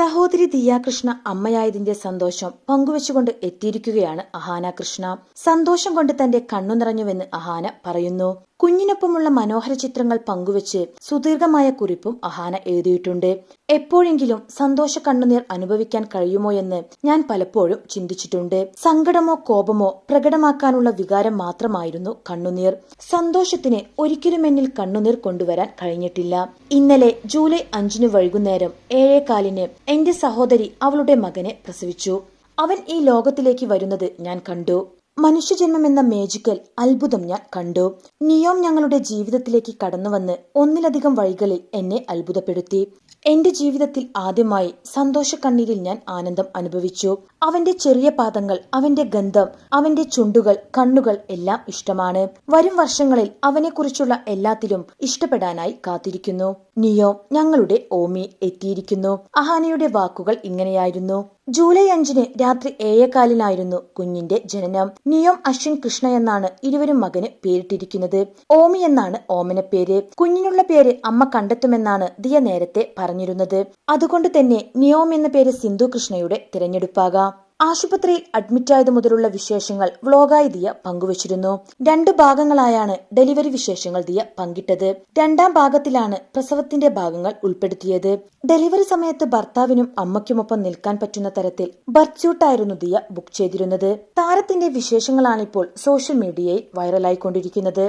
സഹോദരി ദിയാകൃഷ്ണ അമ്മയായതിന്റെ സന്തോഷം പങ്കുവച്ചുകൊണ്ട് എത്തിയിരിക്കുകയാണ് അഹാന കൃഷ്ണ. സന്തോഷം കൊണ്ട് തന്റെ കണ്ണു നിറഞ്ഞുവെന്ന് അഹാന പറയുന്നു. കുഞ്ഞിനൊപ്പമുള്ള മനോഹര ചിത്രങ്ങൾ പങ്കുവച്ച് സുദീർഘമായ കുറിപ്പും അഹാന എഴുതിയിട്ടുണ്ട്. എപ്പോഴെങ്കിലും സന്തോഷ കണ്ണുനീർ അനുഭവിക്കാൻ കഴിയുമോ എന്ന് ഞാൻ പലപ്പോഴും ചിന്തിച്ചിട്ടുണ്ട്. സങ്കടമോ കോപമോ പ്രകടമാക്കാനുള്ള വികാരം മാത്രമായിരുന്നു കണ്ണുനീർ. സന്തോഷത്തിന് ഒരിക്കലും എന്നിൽ കണ്ണുനീർ കൊണ്ടുവരാൻ കഴിഞ്ഞിട്ടില്ല. ഇന്നലെ ജൂലൈ അഞ്ചിന് വൈകുന്നേരം ഏഴേകാലിന് എന്റെ സഹോദരി അവളുടെ മകനെ പ്രസവിച്ചു. അവൻ ഈ ലോകത്തിലേക്ക് വരുന്നത് ഞാൻ കണ്ടു. മനുഷ്യജന്മം എന്ന മേജിക്കൽ അത്ഭുതം ഞാൻ കണ്ടു. നിയോം ഞങ്ങളുടെ ജീവിതത്തിലേക്ക് കടന്നുവന്ന് ഒന്നിലധികം വഴികളിൽ എന്നെ അത്ഭുതപ്പെടുത്തി. എന്റെ ജീവിതത്തിൽ ആദ്യമായി സന്തോഷ കണ്ണീരിൽ ഞാൻ ആനന്ദം അനുഭവിച്ചു. അവന്റെ ചെറിയ പാദങ്ങൾ അവന്റെ ഗന്ധം അവന്റെ ചുണ്ടുകൾ കണ്ണുകൾ എല്ലാം ഇഷ്ടമാണ്. വരും വർഷങ്ങളിൽ അവനെക്കുറിച്ചുള്ള എല്ലാത്തിലും ഇഷ്ടപ്പെടാനായി കാത്തിരിക്കുന്നു. നിയോ ഞങ്ങളുടെ ഓമി എത്തിയിരിക്കുന്നു. അഹാനയുടെ വാക്കുകൾ ഇങ്ങനെയായിരുന്നു. ജൂലൈ അഞ്ചിന് രാത്രി ഏഴേകാലിനായിരുന്നു കുഞ്ഞിന്റെ ജനനം. നിയോം അശ്വിൻ കൃഷ്ണ എന്നാണ് ഇരുവരും മകന് പേരിട്ടിരിക്കുന്നത്. ഓമി എന്നാണ് ഓമന പേര്. കുഞ്ഞിനുള്ള പേര് അമ്മ കണ്ടെത്തുമെന്നാണ് ദിയ നേരത്തെ പറഞ്ഞിരുന്നത്. അതുകൊണ്ട് തന്നെ നിയോം എന്ന പേര് സിന്ധു കൃഷ്ണയുടെ തിരഞ്ഞെടുപ്പാകാം. ആശുപത്രിയിൽ അഡ്മിറ്റായത് മുതലുള്ള വിശേഷങ്ങൾ വ്ലോഗായി ദിയ പങ്കുവച്ചിരുന്നു. രണ്ട് ഭാഗങ്ങളായാണ് ഡെലിവറി വിശേഷങ്ങൾ ദിയ പങ്കിട്ടത്. രണ്ടാം ഭാഗത്തിലാണ് പ്രസവത്തിന്റെ ഭാഗങ്ങൾ ഉൾപ്പെടുത്തിയത്. ഡെലിവറി സമയത്ത് ഭർത്താവിനും അമ്മയ്ക്കുമൊപ്പം നിൽക്കാൻ പറ്റുന്ന തരത്തിൽ ബർത്ത് സ്യൂട്ടായിരുന്നു ദിയ ബുക്ക് ചെയ്തിരുന്നത്. താരത്തിന്റെ വിശേഷങ്ങളാണിപ്പോൾ സോഷ്യൽ മീഡിയയിൽ വൈറലായിക്കൊണ്ടിരിക്കുന്നത്.